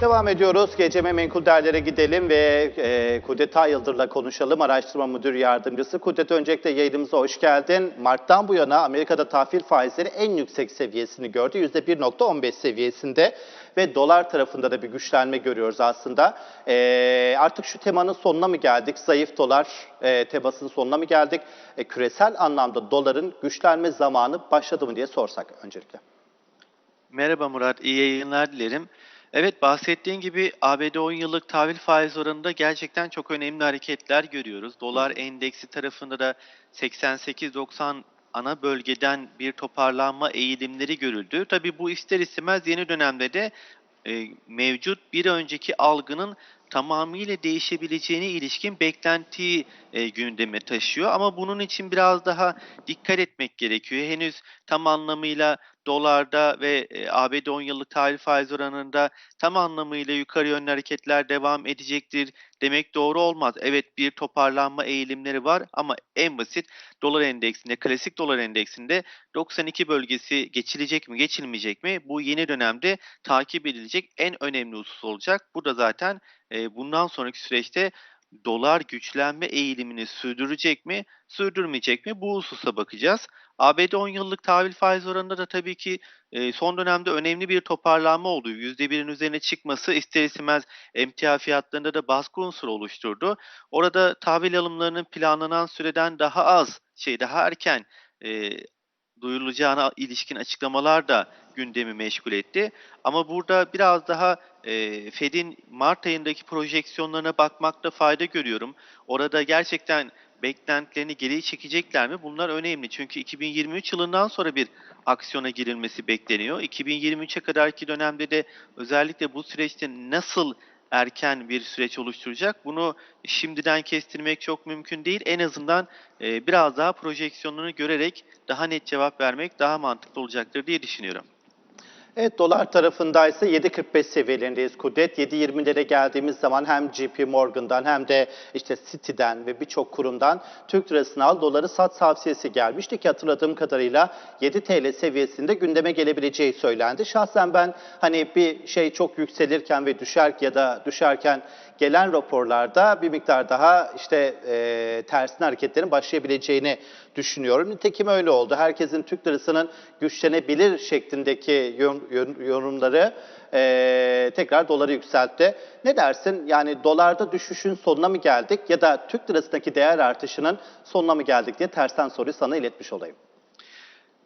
Devam ediyoruz. Geceme menkul değerlere gidelim ve e, Kudret Ayıldır'la konuşalım. Araştırma Müdür Yardımcısı. Kudret öncelikle yayınımıza hoş geldin. Mart'tan bu yana Amerika'da tahvil faizleri en yüksek seviyesini gördü. %1.15 seviyesinde ve dolar tarafında da bir güçlenme görüyoruz aslında. E, artık şu temanın sonuna mı geldik? Zayıf dolar e, temasının sonuna mı geldik? E, küresel anlamda doların güçlenme zamanı başladı mı diye sorsak öncelikle. Merhaba Murat, iyi yayınlar dilerim. Evet, bahsettiğin gibi ABD 10 yıllık tahvil faiz oranında gerçekten çok önemli hareketler görüyoruz. Dolar endeksi tarafında da 88-90 ana bölgeden bir toparlanma eğilimleri görüldü. Tabii bu ister istemez yeni dönemde de e, mevcut bir önceki algının tamamıyla değişebileceğine ilişkin beklentiyi e, gündeme taşıyor. Ama bunun için biraz daha dikkat etmek gerekiyor. Henüz tam anlamıyla dolarda ve e, ABD 10 yıllık tahvil faiz oranında tam anlamıyla yukarı yönlü hareketler devam edecektir demek doğru olmaz. Evet bir toparlanma eğilimleri var ama en basit dolar endeksinde, klasik dolar endeksinde 92 bölgesi geçilecek mi, geçilmeyecek mi? Bu yeni dönemde takip edilecek en önemli husus olacak. Bu da zaten e, bundan sonraki süreçte dolar güçlenme eğilimini sürdürecek mi, sürdürmeyecek mi? Bu hususa bakacağız. ABD 10 yıllık tahvil faiz oranında da tabii ki son dönemde önemli bir toparlanma oldu. %1'in üzerine çıkması ister istemez emtia fiyatlarında da baskı unsuru oluşturdu. Orada tahvil alımlarının planlanan süreden daha az, şey daha erken e, duyulacağına ilişkin açıklamalar da gündemi meşgul etti. Ama burada biraz daha e, Fed'in Mart ayındaki projeksiyonlarına bakmakta fayda görüyorum. Orada gerçekten beklentilerini geri çekecekler mi? Bunlar önemli. Çünkü 2023 yılından sonra bir aksiyona girilmesi bekleniyor. 2023'e kadarki dönemde de özellikle bu süreçte nasıl erken bir süreç oluşturacak? Bunu şimdiden kestirmek çok mümkün değil. En azından e, biraz daha projeksiyonunu görerek daha net cevap vermek daha mantıklı olacaktır diye düşünüyorum. Evet dolar tarafındaysa 7.45 seviyelerindeyiz Kudret. 7.20'lere geldiğimiz zaman hem JP Morgan'dan hem de işte Citi'den ve birçok kurumdan Türk lirasını al doları sat tavsiyesi gelmişti ki hatırladığım kadarıyla 7 TL seviyesinde gündeme gelebileceği söylendi. Şahsen ben hani bir şey çok yükselirken ve düşer ya da düşerken gelen raporlarda bir miktar daha işte e, tersine hareketlerin başlayabileceğini düşünüyorum. Nitekim öyle oldu. Herkesin Türk lirasının güçlenebilir şeklindeki yorum- yorum- yorumları e, tekrar doları yükseltti. Ne dersin? Yani dolarda düşüşün sonuna mı geldik ya da Türk lirasındaki değer artışının sonuna mı geldik diye tersten soruyu sana iletmiş olayım.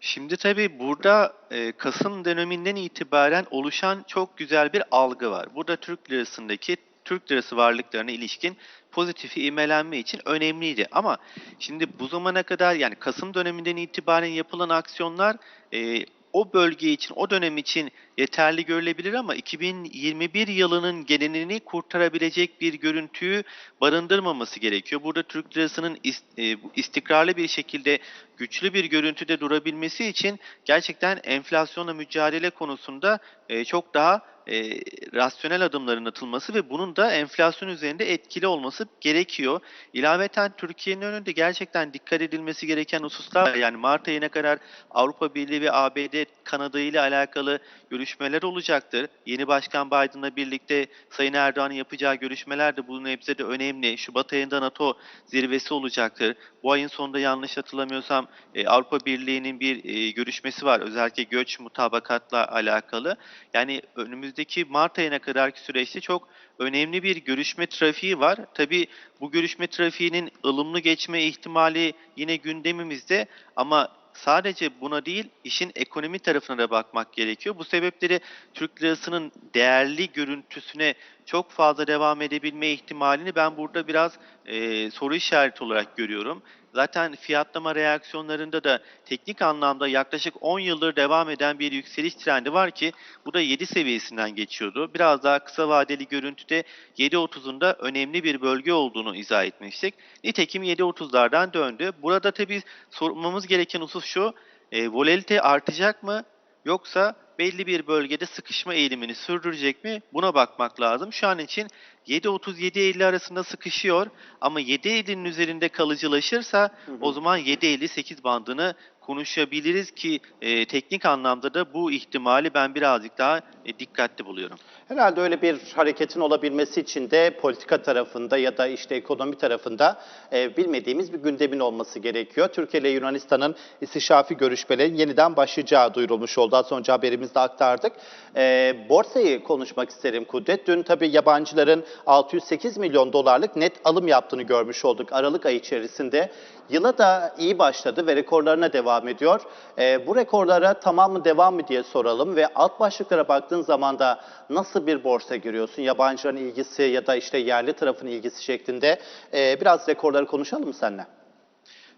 Şimdi tabii burada e, Kasım döneminden itibaren oluşan çok güzel bir algı var. Burada Türk lirasındaki Türk lirası varlıklarına ilişkin pozitif ivmelenme için önemliydi. Ama şimdi bu zamana kadar yani Kasım döneminden itibaren yapılan aksiyonlar e, o bölge için, o dönem için yeterli görülebilir ama 2021 yılının genelini kurtarabilecek bir görüntüyü barındırmaması gerekiyor. Burada Türk lirasının e, istikrarlı bir şekilde güçlü bir görüntüde durabilmesi için gerçekten enflasyonla mücadele konusunda e, çok daha e, rasyonel adımların atılması ve bunun da enflasyon üzerinde etkili olması gerekiyor. İlaveten Türkiye'nin önünde gerçekten dikkat edilmesi gereken hususlar var. yani Mart ayına kadar Avrupa Birliği ve ABD Kanada ile alakalı görüşmeler olacaktır. Yeni Başkan Biden'la birlikte Sayın Erdoğan'ın yapacağı görüşmeler de bu nebzede önemli. Şubat ayında NATO zirvesi olacaktır. Bu ayın sonunda yanlış hatırlamıyorsam e, Avrupa Birliği'nin bir e, görüşmesi var. Özellikle göç mutabakatla alakalı. Yani önümüzdeki Mart ayına kadarki süreçte çok önemli bir görüşme trafiği var. Tabii bu görüşme trafiğinin ılımlı geçme ihtimali yine gündemimizde ama sadece buna değil işin ekonomi tarafına da bakmak gerekiyor. Bu sebepleri Türk lirasının değerli görüntüsüne çok fazla devam edebilme ihtimalini ben burada biraz e, soru işareti olarak görüyorum. Zaten fiyatlama reaksiyonlarında da teknik anlamda yaklaşık 10 yıldır devam eden bir yükseliş trendi var ki bu da 7 seviyesinden geçiyordu. Biraz daha kısa vadeli görüntüde 7.30'un da önemli bir bölge olduğunu izah etmiştik. Nitekim 7.30'lardan döndü. Burada tabii sormamız gereken husus şu, e, volatilite artacak mı yoksa belli bir bölgede sıkışma eğilimini sürdürecek mi? Buna bakmak lazım. Şu an için 7.30-7.50 arasında sıkışıyor ama 7.50'nin üzerinde kalıcılaşırsa o zaman 7.58 bandını konuşabiliriz ki e, teknik anlamda da bu ihtimali ben birazcık daha e, dikkatli buluyorum. Herhalde öyle bir hareketin olabilmesi için de politika tarafında ya da işte ekonomi tarafında e, bilmediğimiz bir gündemin olması gerekiyor. Türkiye ile Yunanistan'ın istişafi görüşmelerin yeniden başlayacağı duyurulmuş oldu. Az önce haberimizde aktardık. E, borsayı konuşmak isterim Kudret. Dün tabii yabancıların 608 milyon dolarlık net alım yaptığını görmüş olduk Aralık ayı içerisinde. Yıla da iyi başladı ve rekorlarına devam ediyor. E, bu rekorlara tamam mı devam mı diye soralım ve alt başlıklara baktığın zaman da nasıl bir borsa görüyorsun? Yabancıların ilgisi ya da işte yerli tarafın ilgisi şeklinde e, biraz rekorları konuşalım mı seninle?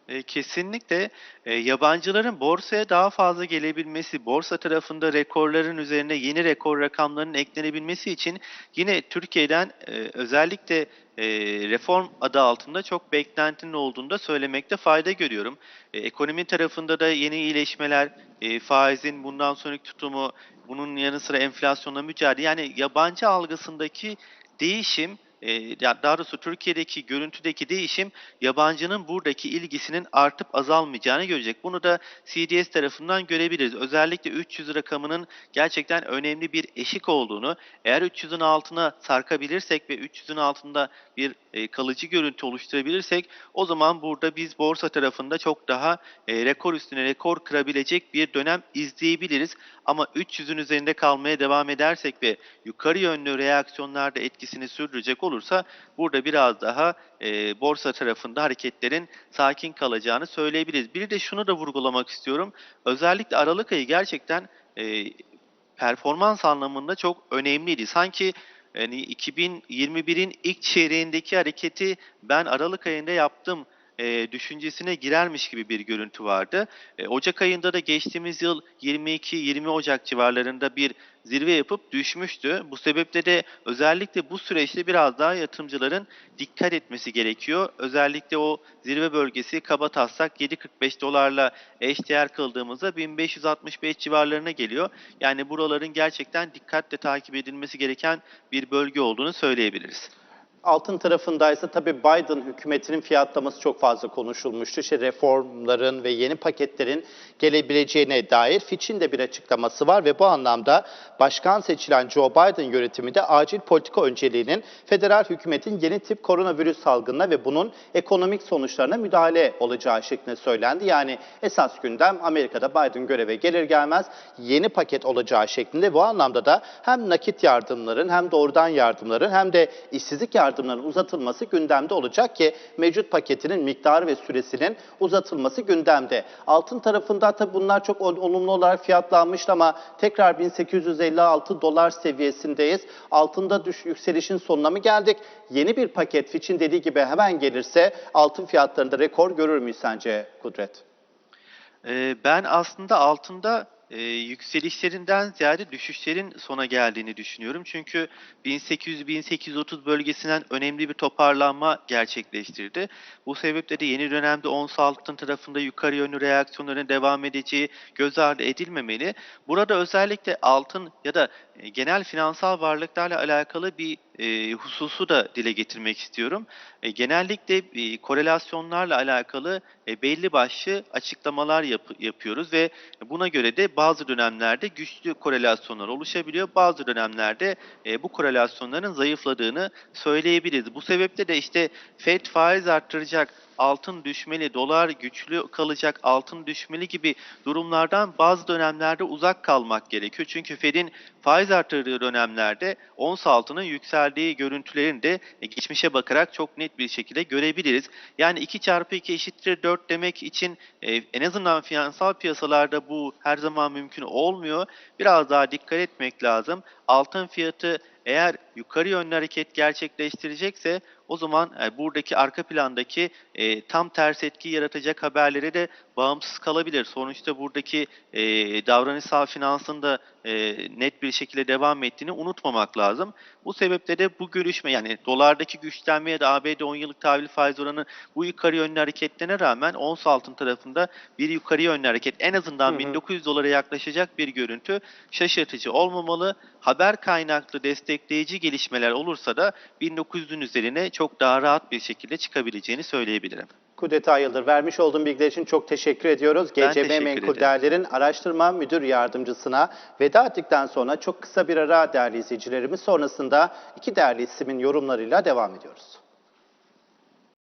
E, Kesinlikle e, yabancıların borsaya daha fazla gelebilmesi, borsa tarafında rekorların üzerine yeni rekor rakamlarının eklenebilmesi için yine Türkiye'den e, özellikle e, reform adı altında çok beklentinin olduğunu da söylemekte fayda görüyorum. E, Ekonomi tarafında da yeni iyileşmeler, e, faizin bundan sonraki tutumu, bunun yanı sıra enflasyonla mücadele yani yabancı algısındaki değişim e, ya daha doğrusu Türkiye'deki görüntüdeki değişim yabancının buradaki ilgisinin artıp azalmayacağını görecek. Bunu da CDS tarafından görebiliriz. Özellikle 300 rakamının gerçekten önemli bir eşik olduğunu, eğer 300'ün altına sarkabilirsek ve 300'ün altında bir e, kalıcı görüntü oluşturabilirsek o zaman burada biz borsa tarafında çok daha e, rekor üstüne rekor kırabilecek bir dönem izleyebiliriz. Ama 300'ün üzerinde kalmaya devam edersek ve yukarı yönlü reaksiyonlarda etkisini sürdürecek olursa burada biraz daha e, borsa tarafında hareketlerin sakin kalacağını söyleyebiliriz. Bir de şunu da vurgulamak istiyorum. Özellikle Aralık ayı gerçekten e, performans anlamında çok önemliydi. Sanki yani 2021'in ilk çeyreğindeki hareketi ben Aralık ayında yaptım e, düşüncesine girermiş gibi bir görüntü vardı. E, Ocak ayında da geçtiğimiz yıl 22-20 Ocak civarlarında bir zirve yapıp düşmüştü. Bu sebeple de özellikle bu süreçte biraz daha yatırımcıların dikkat etmesi gerekiyor. Özellikle o zirve bölgesi kaba taslak 7.45 dolarla eşdeğer kıldığımızda 1565 civarlarına geliyor. Yani buraların gerçekten dikkatle takip edilmesi gereken bir bölge olduğunu söyleyebiliriz. Altın tarafındaysa tabii Biden hükümetinin fiyatlaması çok fazla konuşulmuştu. İşte reformların ve yeni paketlerin gelebileceğine dair Fitch'in de bir açıklaması var ve bu anlamda başkan seçilen Joe Biden yönetiminde acil politika önceliğinin federal hükümetin yeni tip koronavirüs salgınına ve bunun ekonomik sonuçlarına müdahale olacağı şeklinde söylendi. Yani esas gündem Amerika'da Biden göreve gelir gelmez yeni paket olacağı şeklinde. Bu anlamda da hem nakit yardımların hem doğrudan yardımların hem de işsizlik yardımlarının uzatılması gündemde olacak ki mevcut paketinin miktarı ve süresinin uzatılması gündemde. Altın tarafında tabii bunlar çok ol- olumlu olarak fiyatlanmıştı ama tekrar 1856 dolar seviyesindeyiz. Altında düş, yükselişin sonuna mı geldik? Yeni bir paket Fitch'in dediği gibi hemen gelirse altın fiyatlarında rekor görür müyüz sence Kudret? Ee, Ben aslında altında e, yükselişlerinden ziyade düşüşlerin sona geldiğini düşünüyorum. Çünkü 1800-1830 bölgesinden önemli bir toparlanma gerçekleştirdi. Bu sebeple de yeni dönemde ons altın tarafında yukarı yönlü reaksiyonların devam edeceği göz ardı edilmemeli. Burada özellikle altın ya da genel finansal varlıklarla alakalı bir e, hususu da dile getirmek istiyorum. E, genellikle e, korelasyonlarla alakalı e, belli başlı açıklamalar yap- yapıyoruz ve buna göre de bazı dönemlerde güçlü korelasyonlar oluşabiliyor. Bazı dönemlerde e, bu korelasyonların zayıfladığını söyleyebiliriz. Bu sebeple de işte FED faiz arttıracak, altın düşmeli, dolar güçlü kalacak, altın düşmeli gibi durumlardan bazı dönemlerde uzak kalmak gerekiyor. Çünkü Fed'in faiz arttırdığı dönemlerde ons altının yükseldiği görüntülerini de geçmişe bakarak çok net bir şekilde görebiliriz. Yani 2 çarpı 2 eşittir 4 demek için e, en azından finansal piyasalarda bu her zaman mümkün olmuyor. Biraz daha dikkat etmek lazım. Altın fiyatı eğer yukarı yönlü hareket gerçekleştirecekse o zaman e, buradaki arka plandaki e, tam ters etki yaratacak haberlere de bağımsız kalabilir. Sonuçta buradaki e, davranışsal finansın da e, net bir şekilde devam ettiğini unutmamak lazım. Bu sebeple de bu görüşme yani dolardaki güçlenme ya da ABD 10 yıllık tahvil faiz oranı bu yukarı yönlü hareketlerine rağmen ons altın tarafında bir yukarı yönlü hareket en azından Hı hı. 1900 dolara yaklaşacak bir görüntü şaşırtıcı olmamalı. Haber kaynaklı destekleyici gelişmeler olursa da 1900'ün üzerine çok daha rahat bir şekilde çıkabileceğini söyleyebilirim. Kudret Ayıldır vermiş olduğum bilgiler için çok teşekkür ediyoruz. Ben teşekkür Menkul ederim. Değerler'in araştırma müdür yardımcısına veda ettikten sonra çok kısa bir ara değerli izleyicilerimiz sonrasında iki değerli ismin yorumlarıyla devam ediyoruz.